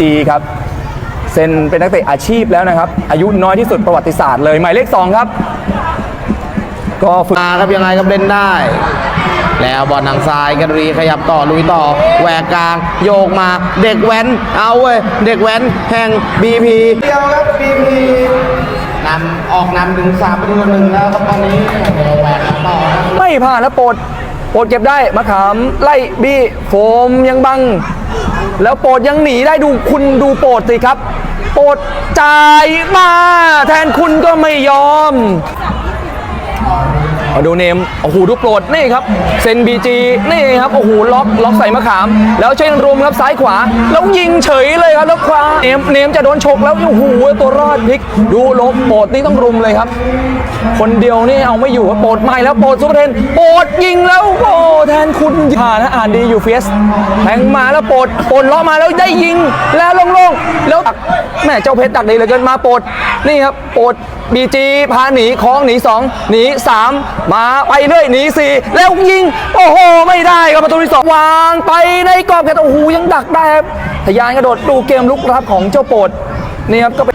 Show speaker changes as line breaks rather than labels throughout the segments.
จีครับเซ็นเป็นนักเตะอาชีพแล้วนะครับ อายุน้อยที่สุดประวัติศาสตร์เลย หมายเลข 2 ครับ ก็ฝึก
มาครับยังไงครับเล่นได้ แล้วบอลทางซ้ายกันรีขยับต่อลุยต่อแหวกกลาง โยกมาเด็กแว้น เอาเว้ยเด็กแว้นแห่งบีพีเดียวครับบีพีนำออกนำถึงสามประตูต่อหนึ่งแล้วครับตอนนี้แหวกต่อครับ
ไม่ผ่านแล้วโปรดโปรดเก็บได้มะขามไล่บี้โฟมยังบัง แล้วโปรดยังหนีได้ดูคุณดูโปรดสิครับ โปรดจ่ายมาแทนคุณก็ไม่ยอม เอาดูเนมโอ้โหดูโปรดนี่ครับเซนบีจีนี่ครับโอ้โหล็อกล็อกใส่มะขาม แล้วเชนรุมครับซ้ายขวา แล้วยิงเฉยเลยครับแล้วคว้าเนมเนมจะโดนฉกแล้วโอ้โหตัวรอดพลิก ดูลบโปรดนี่ต้องรุมเลยครับ คนเดียวนี่เอาไม่อยู่ครับโปรดไม่แล้วโปรดซุปเปอร์เทนโปรดยิงแล้วโอ้แทนคุณผ่านนะอ่านดีอยู่เฟียสแทงมาแล้วโปรดโปรดล้อมาแล้วได้ยิงแล้ว โล่งๆแล้วตักแม่เจ้าเพชรตักดีเหลือเกินมาโปรดนี่ครับโปรดบีจีพาหนีคล้องหนีสองหนีสามมาไปเรื่อยหนีสี่แล้วยิง โอ้โห ไม่ได้ครับประตูที่สองวางไปในกรอบแกโอ้โหยังดักได้ครับทะยานกระโดดดูเกมลุกรับของเจ้าโปรดนี่ครับก็เป็น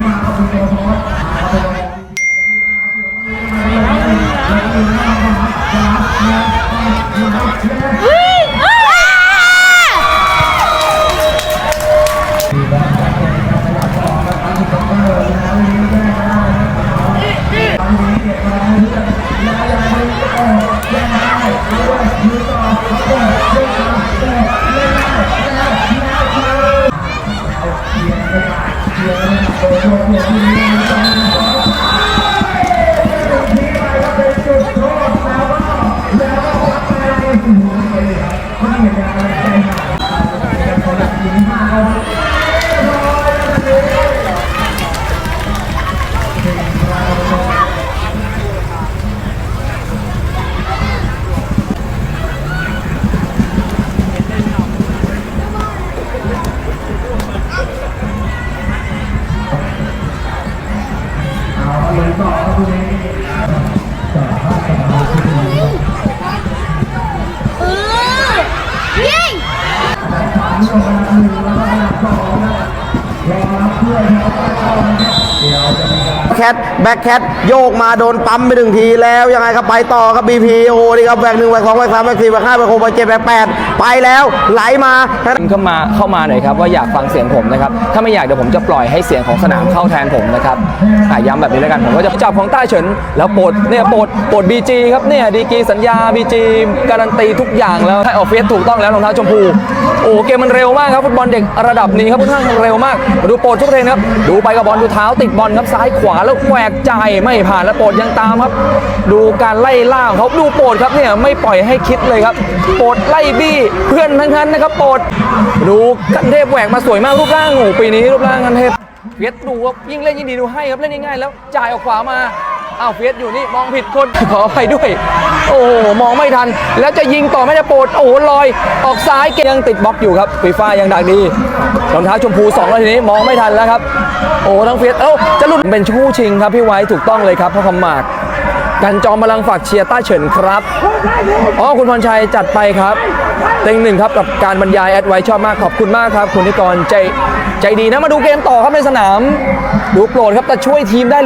ส่งก่อนเฮ้ยมาแล้วยิงได้เเดี๋ยวจะ
แคทแบ็คแคทโยกมาโดนปั๊มไปหนึ่งทีแล้วยังไงครับไปต่อครับบีพีโอ้โหนี่ครับแบ็กหนึ่งแบ็กสองแบ็กสามแบ็กสี่แบ็กห้าแบ็กหกแบ็กเจ็ดแบ็กแปดไปแล้วไหลมา
เข้ามาเข้ามาหน่อยครับว่าอยากฟังเสียงผมนะครับถ้าไม่อยากเดี๋ยวผมจะปล่อยให้เสียงของสนามเข้าแทนผมนะครับย้ำแบบนี้แล้วกันผมก็จะจับของใต้เฉินแล้วปรดเนี่ยปรดปรดบีจีครับเนี่ยดีกีสัญญาบีจีการันตีทุกอย่างแล้วให้ออฟฟิศถูกต้องแล้วรองเท้าชมพูโอ้เกมมันเร็วมากครับฟุตบอลเด็กระดับนี้ครับค่อนข้างเร็วมาก ดูโปรดทุกเทนครับดูไปกับบอลดูเท้าติดบอลครับซ้ายขวาแล้วแหวกใจไม่ผ่านแล้วโปรดยังตามครับ ดูการไล่ล่าเขาดูโปรดครับเนี่ยไม่ปล่อยให้คิดเลยครับ โปรดไล่บี้เพื่อนทั้งนั้นนะครับโปรดดูกันเทพแหวกมาสวยมากรูปร่างโอ้ปีนี้รูปร่างกันเทพเวียสดูว่ายิ่งเล่นยิ่งดีดูให้ครับเล่นง่ายๆแล้วจ่ายออกขวามา อ้าวเฟียสอยู่นี่มองผิดคน ขออภัยด้วย โอ้โหมองไม่ทัน แล้วจะยิงต่อไม่ได้โปรดโอ้โหลอย ออกซ้ายเกยังติดบล็อกอยู่ครับฟีฟ้ายังดักดีรองเท้าชมพูสองแล้วทีนี้มองไม่ทันแล้วครับ โอ้ทั้งเฟียสเอ้าจะหลุดเป็นชู้ชิงครับพี่ไว้ถูกต้องเลยครับเพ่อคำหมากกันจอมพลังฝากเชียร์ต้าเฉินครับ อ๋อ คุณพรชัยจัดไปครับ เต็งหนึ่งครับกับการบรรยาย แอดไว้ชอบมากขอบคุณมากครับ คุณนิกรใจใจดีนะ มาดูเกมต่อครับในสนาม ดูโปรดครับแต่ช่วยทีมได้